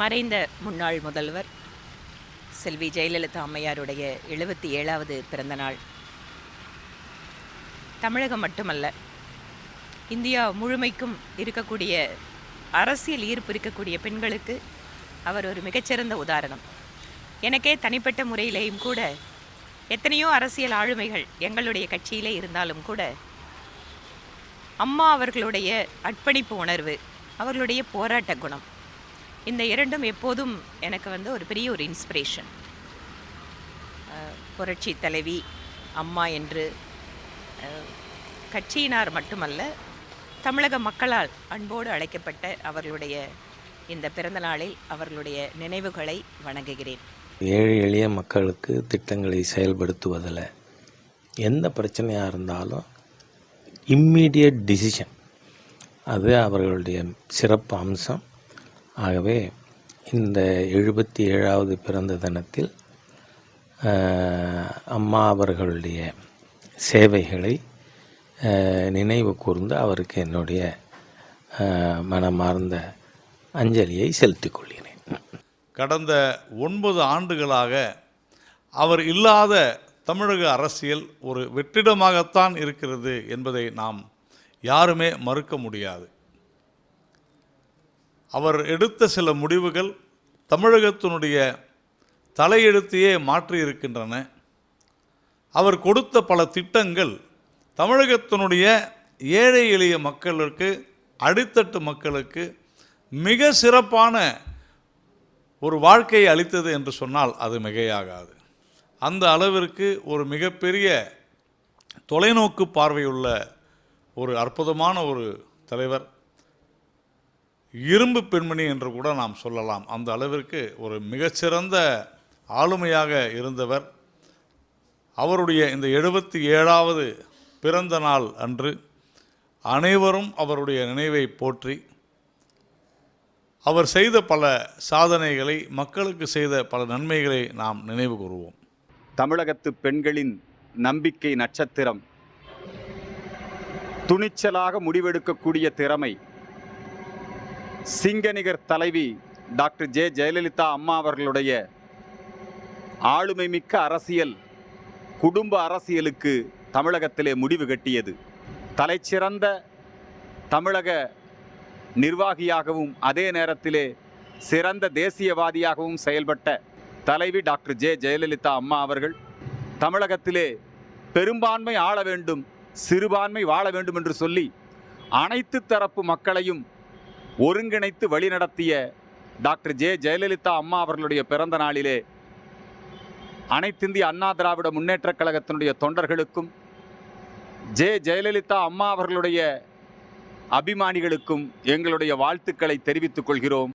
மறைந்த முன்னாள் முதல்வர் செல்வி ஜெயலலிதா அம்மையாருடைய எழுபத்தி ஏழாவது பிறந்தநாள். தமிழகம் மட்டுமல்ல இந்தியா முழுமைக்கும் இருக்கக்கூடிய அரசியல் ஈர்ப்பு இருக்கக்கூடிய பெண்களுக்கு அவர் ஒரு மிகச்சிறந்த உதாரணம். எனக்கே தனிப்பட்ட முறையிலேயும் கூட எத்தனையோ அரசியல் ஆளுமைகள் எங்களுடைய கட்சியிலே இருந்தாலும் கூட அம்மா அவர்களுடைய அர்ப்பணிப்பு உணர்வு அவர்களுடைய போராட்ட குணம் இந்த இரண்டும் எப்போதும் எனக்கு வந்து ஒரு பெரிய ஒரு இன்ஸ்பிரேஷன் புரட்சி தலைவி அம்மா என்று கட்சியினார் மட்டுமல்ல தமிழக மக்களால் அன்போடு அழைக்கப்பட்ட அவர்களுடைய இந்த பிறந்த நாளில் அவர்களுடைய நினைவுகளை வணங்குகிறேன். ஏழை எளிய மக்களுக்கு திட்டங்களை செயல்படுத்துவதில் எந்த பிரச்சனையாக இருந்தாலும் இம்மீடியட் டிசிஷன் அது அவர்களுடைய சிறப்பு அம்சம். ஆகவே இந்த எழுபத்தி ஏழாவது பிறந்த தினத்தில் அம்மா அவர்களுடைய சேவைகளை நினைவு கூர்ந்து அவருக்கு என்னுடைய மனமார்ந்த அஞ்சலியை செலுத்திக் கொள்கிறேன். கடந்த ஒன்பது ஆண்டுகளாக அவர் இல்லாத தமிழக அரசியல் ஒரு வெற்றிடமாகத்தான் இருக்கிறது என்பதை நாம் யாருமே மறுக்க முடியாது. அவர் எடுத்த சில முடிவுகள் தமிழகத்தினுடைய தலையெழுத்தையே மாற்றி இருக்கின்றன. அவர் கொடுத்த பல திட்டங்கள் தமிழகத்தினுடைய ஏழை எளிய மக்களுக்கு அடித்தட்டு மக்களுக்கு மிக சிறப்பான ஒரு வாழ்க்கையை அளித்தது என்று சொன்னால் அது மிகையாகாது. அந்த அளவிற்கு ஒரு மிகப்பெரிய தொலைநோக்கு பார்வையுள்ள ஒரு அற்புதமான ஒரு தலைவர் இரும்பு பெண்மணி என்று கூட நாம் சொல்லலாம். அந்த அளவிற்கு ஒரு மிகச்சிறந்த ஆளுமையாக இருந்தவர். அவருடைய இந்த எழுபத்தி ஏழாவது பிறந்த நாள் அன்று அனைவரும் அவருடைய நினைவை போற்றி அவர் செய்த பல சாதனைகளை மக்களுக்கு செய்த பல நன்மைகளை நாம் நினைவு கூறுவோம். தமிழகத்து பெண்களின் நம்பிக்கை நட்சத்திரம். துணிச்சலாக முடிவெடுக்கக்கூடிய திறமை சிங்கநிகர் தலைவி டாக்டர் ஜே ஜெயலலிதா அம்மா அவர்களுடைய ஆளுமை மிக்க அரசியல் குடும்ப அரசியலுக்கு தமிழகத்திலே முடிவு கட்டியது. தலைச்சிறந்த தமிழக நிர்வாகியாகவும் அதே நேரத்திலே சிறந்த தேசியவாதியாகவும் செயல்பட்ட தலைவி டாக்டர் ஜே ஜெயலலிதா அம்மா அவர்கள் தமிழகத்திலே பெரும்பான்மை ஆள வேண்டும் சிறுபான்மை வாழ வேண்டும் என்று சொல்லி அனைத்து தரப்பு மக்களையும் ஒருங்கிணைத்து வழிநடத்திய டாக்டர் ஜே. ஜெயலலிதா அம்மா அவர்களுடைய பிறந்த நாளிலே அனைத்திந்திய அண்ணா திராவிட முன்னேற்றக் கழகத்தினுடைய தொண்டர்களுக்கும் ஜே. ஜெயலலிதா அம்மா அவர்களுடைய அபிமானிகளுக்கும் எங்களுடைய வாழ்த்துக்களை தெரிவித்துக் கொள்கிறோம்.